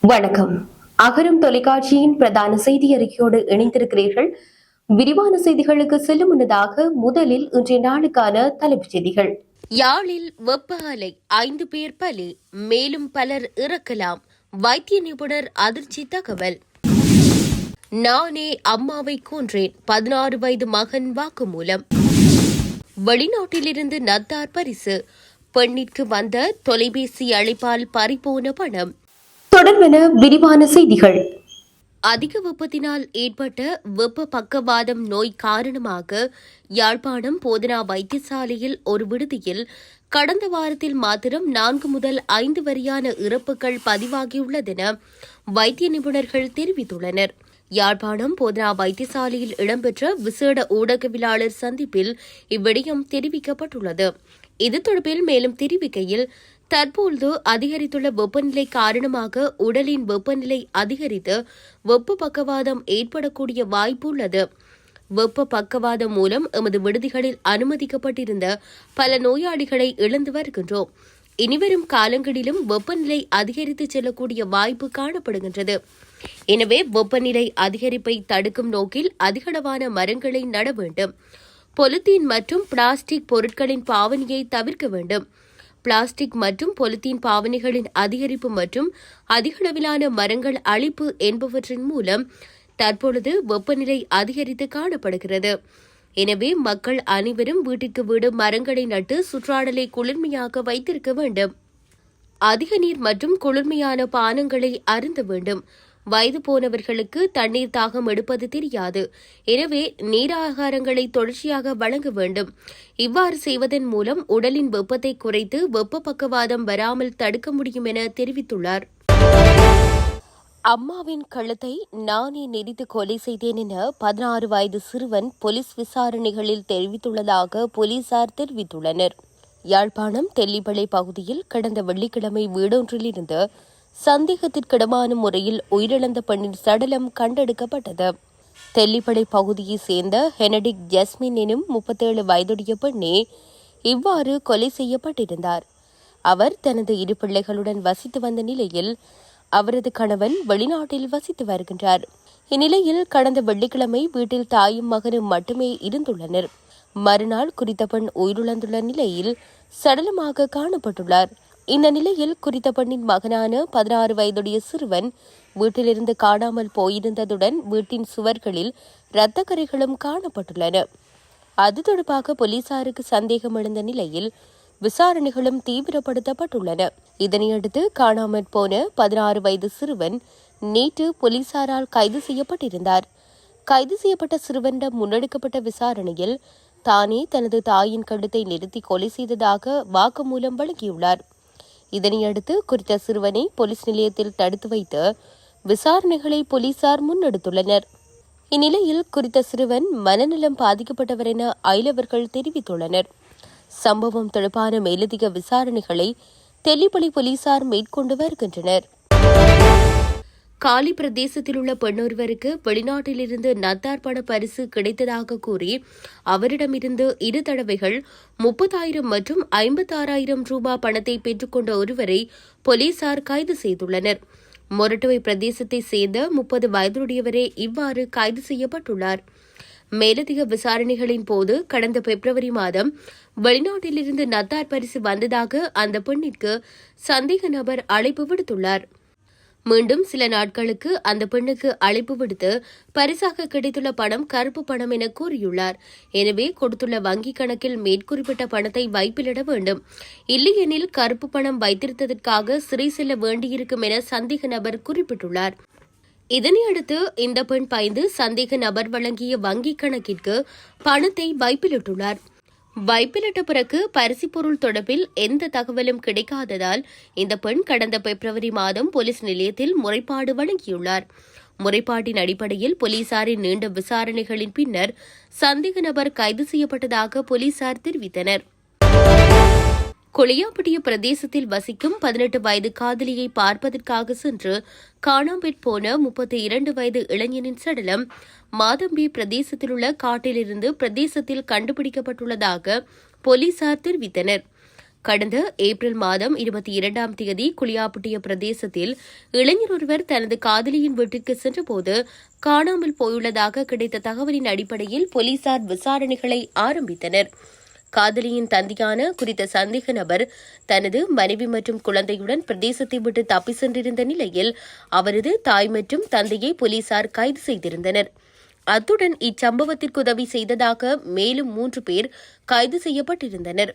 வணக்கம். அகரம் தொலைக்காட்சியின் பிரதான செய்தி அறிக்கையோடு இணைந்திருக்கிறீர்கள். விரிவான செய்திகளுக்கு செல்லும் முன்னதாக முதலில் இன்றைய நாளுக்கான தலைப்புச் செய்திகள். யாழில் வெப்ப அலை ஐந்து பேர் பலி மேலும் பலர் இறக்கலாம். வைத்திய நிபுணர் அதிர்ச்சி தகவல். நானே அம்மாவை கொன்றேன். பதினாறு வயது மகன் வாக்குமூலம். வெளிநாட்டிலிருந்து நத்தார் பரிசு. பெண்ணிற்கு வந்த தொலைபேசி அழைப்பால் பறிபோன பணம். தொடர்பென விரிவான செய்திகள். அதிக வெப்பத்தினால் ஏற்பட்ட வெப்ப பக்கவாதம் நோய் காரணமாக யாழ்ப்பாணம் போதனா வைத்தியசாலையில் ஒரு விடுதியில் கடந்த வாரத்தில் மாத்திரம் நான்கு முதல் ஐந்து வரையான இறப்புகள் பதிவாகியுள்ளதென வைத்திய நிபுணர்கள் தெரிவித்துள்ளனர். யாழ்ப்பாணம் போதனா வைத்தியசாலையில் இடம்பெற்ற விசேட ஊடகவியலாளர் சந்திப்பில் இவ்விடயம் தெரிவிக்கப்பட்டுள்ளது. இது தொடர்பில் மேலும் தெரிவிக்கையில் தற்போது அதிகரித்துள்ள வெப்பநிலை காரணமாக உடலின் வெப்பநிலை அதிகரித்து வெப்ப பக்கவாதம் ஏற்படக்கூடிய வாய்ப்பு உள்ளது. வெப்ப பக்கவாதம் மூலம் எமது விடுதிகளில் அனுமதிக்கப்பட்டிருந்த பல நோயாளிகளை இழந்து வருகின்றோம். இனிவரும் காலங்களிலும் வெப்பநிலை அதிகரித்து செல்லக்கூடிய வாய்ப்பு காணப்படுகின்றது. எனவே வெப்பநிலை அதிகரிப்பை தடுக்கும் நோக்கில் அதிகளவான மரங்களை நட வேண்டும். பொலித்தீன் மற்றும் பிளாஸ்டிக் பொருட்களின் பாவனையை தவிர்க்க வேண்டும். பிளாஸ்டிக் மற்றும் பொலித்தீன் பாவனைகளின் அதிகரிப்பு மற்றும் அதிகளவிலான மரங்கள் அழிப்பு என்பவற்றின் மூலம் தற்பொழுது வெப்பநிலை அதிகரித்து காணப்படுகிறது. எனவே மக்கள் அனைவரும் வீட்டிற்கு வீடு மரங்களை நட்டு சுற்றாடலை குளிர்மையாக வைத்திருக்க வேண்டும். அதிக நீர் மற்றும் குளிர்மையான பானங்களை அருந்த வேண்டும். வயது போனவர்களுக்கு தண்ணீர் தாகம் எடுப்பது தெரியாது. எனவே நீராகாரங்களை தொடர்ச்சியாக வழங்க வேண்டும். இவ்வாறு செய்வதன் மூலம் உடலின் வெப்பத்தை குறைத்து வெப்ப பக்கவாதம் வராமல் தடுக்க முடியும் என தெரிவித்துள்ளார். அம்மாவின் கழுத்தை நானே நெறித்து கொலை செய்தேன் என பதினாறு வயது சிறுவன் போலீஸ் விசாரணைகளில் தெரிவித்துள்ளதாக போலீசார் தெரிவித்துள்ளனர். யாழ்ப்பாணம் தெல்லிப்பளை பகுதியில் கடந்த வெள்ளிக்கிழமை வீடொன்றிலிருந்து சந்தேகத்திற்கிடமான முறையில் உயிரிழந்த பெண்ணின் சடலம் கண்டெடுக்கப்பட்டது. தெல்லிப்படை பகுதியைச் சேர்ந்த ஹெனடிக் ஜஸ்மின் எனும் முப்பத்தேழு வயதுடைய பெண்ணே இவ்வாறு கொலை செய்யப்பட்டிருந்தார். அவர் தனது இரு பிள்ளைகளுடன் வசித்து வந்த நிலையில் அவரது கணவன் வெளிநாட்டில் வசித்து வருகின்றார். இந்நிலையில் கடந்த வெள்ளிக்கிழமை வீட்டில் தாயும் மகனும் மட்டுமே இருந்துள்ளனர். மறுநாள் குறித்த பெண் உயிரிழந்துள்ள நிலையில் சடலமாக காணப்பட்டுள்ளார். இந்த நிலையில் குறித்த பெண்ணின் மகனான பதினாறு வயதுடைய சிறுவன் வீட்டிலிருந்து காணாமல் போயிருந்ததுடன் வீட்டின் சுவர்களில் இரத்தக்கரைகளும் காணப்பட்டுள்ளன. அது தொடர்பாக போலீசாருக்கு சந்தேகம் எழுந்த நிலையில் விசாரணைகளும் தீவிரப்படுத்தப்பட்டுள்ளன. இதனையடுத்து காணாமற் போன பதினாறு வயது சிறுவன் நேற்று போலீசாரால் கைது செய்யப்பட்டிருந்தார். கைது செய்யப்பட்ட சிறுவனிடம் முன்னெடுக்கப்பட்ட விசாரணையில் தானே தனது தாயின் கழுத்தை நிறுத்தி கொலை செய்ததாக வாக்குமூலம் வழங்கியுள்ளார். இதனையடுத்து குறித்த சிறுவனை போலீஸ் நிலையத்தில் தடுத்து வைத்து விசாரணைகளை போலீசார் முன்னெடுத்துள்ளனர். இந்நிலையில் குறித்த சிறுவன் மனநலம் பாதிக்கப்பட்டவர் என அயலவர்கள் தெரிவித்துள்ளனர். சம்பவம் தொடர்பான மேலதிக விசாரணைகளை தெல்லிப்பளி போலீசார் மேற்கொண்டு வருகின்றனர். காலி பிரதேசத்தில் உள்ள பெண்ணொருவருக்கு வெளிநாட்டிலிருந்து நத்தார் பண பரிசு கிடைத்ததாக கூறி அவரிடமிருந்து இரு தடவைகள் முப்பதாயிரம் மற்றும் ஐம்பத்தாறாயிரம் ரூபாய் பணத்தை பெற்றுக்கொண்ட ஒருவரை போலீசார் கைது செய்துள்ளனர். மொரட்டுவை பிரதேசத்தை சேர்ந்த முப்பது வயதுடையவரே இவ்வாறு கைது செய்யப்பட்டுள்ளார். மேலதிக விசாரணைகளின் போது கடந்த பிப்ரவரி மாதம் வெளிநாட்டிலிருந்து நத்தார் பரிசு வந்ததாக அந்த பெண்ணிற்கு சந்தேக நபர் அழைப்பு விடுத்துள்ளார். மீண்டும் சில நாட்களுக்கு அந்த பெண்ணுக்கு அழைப்பு விடுத்து பரிசாக கிடைத்துள்ள பணம் கருப்பு பணம் என கூறியுள்ளார். எனவே கொடுத்துள்ள வங்கிக் கணக்கில் மேற்குறிப்பிட்ட பணத்தை வைப்பிலிட வேண்டும். இல்லையெனில் கருப்பு பணம் வைத்திருத்ததற்காக சிறை செல்ல வேண்டியிருக்கும் என சந்தேக நபர் குறிப்பிட்டுள்ளார். இதனையடுத்து இந்த பெண் பயந்து சந்தேக நபர் வழங்கிய வங்கிக் கணக்கிற்கு பணத்தை வைப்பிலிட்டுள்ளார். வைப்பிலிட்ட பிறகு பரிசு பொருள் தொடர்பில் எந்த தகவலும் கிடைக்காததால் இந்த பெண் கடந்த பிப்ரவரி மாதம் போலீஸ் நிலையத்தில் முறைப்பாடு வழங்கியுள்ளார். முறைப்பாட்டின் அடிப்படையில் போலீசாரின் நீண்ட விசாரணைகளின் பின்னர் சந்தேக நபர் கைது செய்யப்பட்டதாக போலீசார் தெரிவித்தனர். கொளியாப்பட்டிய பிரதேசத்தில் வசிக்கும் பதினெட்டு வயது காதலியை பார்ப்பதற்காக சென்று காணாமற் போன முப்பத்தி இரண்டு வயது இளைஞனின் சடலம் மாதம்பி பிரதேசத்திலுள்ள காட்டிலிருந்து பிரதேசத்தில் கண்டுபிடிக்கப்பட்டுள்ளதாக போலீசார் தெரிவித்தனர். கடந்த ஏப்ரல் மாதம் இருபத்தி இரண்டாம் தேதி குளியாப்பட்டிய பிரதேசத்தில் இளைஞர் ஒருவர் தனது காதலியின் வீட்டிற்கு சென்றபோது காணாமல் போயுள்ளதாக கிடைத்த தகவலின் அடிப்படையில் போலீசார் விசாரணைகளை ஆரம்பித்தனர். காதலியின் தந்தையான குறித்த சந்தேக நபர் தனது மனைவி மற்றும் குழந்தையுடன் பிரதேசத்தை விட்டு தப்பி சென்றிருந்த நிலையில் அவரது தாய் மற்றும் தந்தையை போலீசார் கைது செய்திருந்தனர். அத்துடன் இச்சம்பவத்திற்கு உதவி செய்ததாக மேலும் மூன்று பேர் கைது செய்யப்பட்டிருந்தனர்.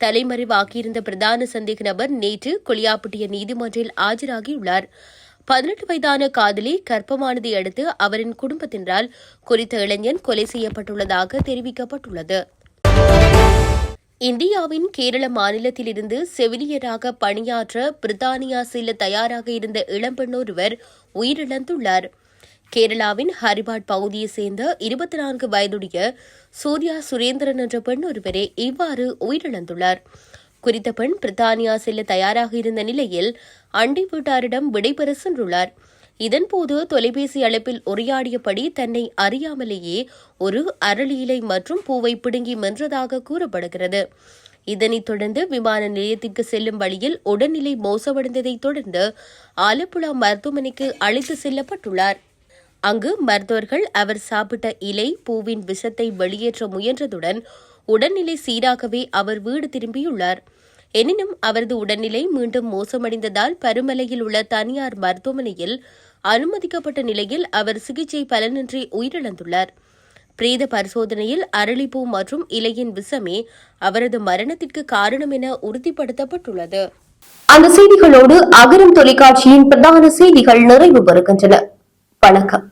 தலைமறைவாகியிருந்த பிரதான சந்தேக நபர் நேற்று கொளியாப்பட்டிய நீதிமன்றில் ஆஜராகியுள்ளார். பதினெட்டு வயதான காதலி கர்ப்பமானதை அடுத்து அவரின் குடும்பத்தினரால் குறித்த இளைஞன் கொலை செய்யப்பட்டுள்ளதாக தெரிவிக்கப்பட்டுள்ளது. இந்தியாவின் கேரள மாநிலத்திலிருந்து செவிலியராக பணியாற்ற பிரித்தானியா செல்ல தயாராக இருந்த இளம்பெண் ஒருவர் உயிரிழந்துள்ளார். கேரளாவின் ஹரிபாட் பகுதியைச் சேர்ந்த இருபத்தி நான்கு வயதுடைய சூர்யா சுரேந்திரன் என்ற பெண் ஒருவரே இவ்வாறு உயிரிழந்துள்ளார். குறித்த பெண் பிரித்தானியா செல்ல தயாராக இருந்த நிலையில் அண்டை வீட்டாரிடம் விடைபெற சென்றுள்ளார். இதன்போது தொலைபேசி அழைப்பில் உரையாடியபடி தன்னை அறியாமலேயே ஒரு அரளியிலை மற்றும் பூவை பிடுங்கி மென்றதாக கூறப்படுகிறது. இதனைத் தொடர்ந்து விமான நிலையத்திற்கு செல்லும் வழியில் உடல்நிலை மோசமடைந்ததைத் தொடர்ந்து ஆலப்புழா மருத்துவமனைக்கு அழைத்து செல்லப்பட்டுள்ளார். அங்கு மருத்துவர்கள் அவர் சாப்பிட்ட இலை பூவின் விஷத்தை வெளியேற்ற முயன்றதுடன் உடல்நிலை சீராகவே அவர் வீடு திரும்பியுள்ளார். எனினும் அவரது உடல்நிலை மீண்டும் மோசமடைந்ததால் பருமலையில் உள்ள தனியார் மருத்துவமனையில் அனுமதிக்கப்பட்ட நிலையில் அவர் சிகிச்சை பலனின்றி உயிரிழந்துள்ளார். பிரேத பரிசோதனையில் அரளிப்பூ மற்றும் இலையின் விஷமே அவரது மரணத்திற்கு காரணம் என உறுதிப்படுத்தப்பட்டுள்ளது. அந்த செய்திகளோடு அகரம் தொலைக்காட்சியின் பிரதான செய்திகள் நிறைவு பெறுகின்றன. வணக்கம்.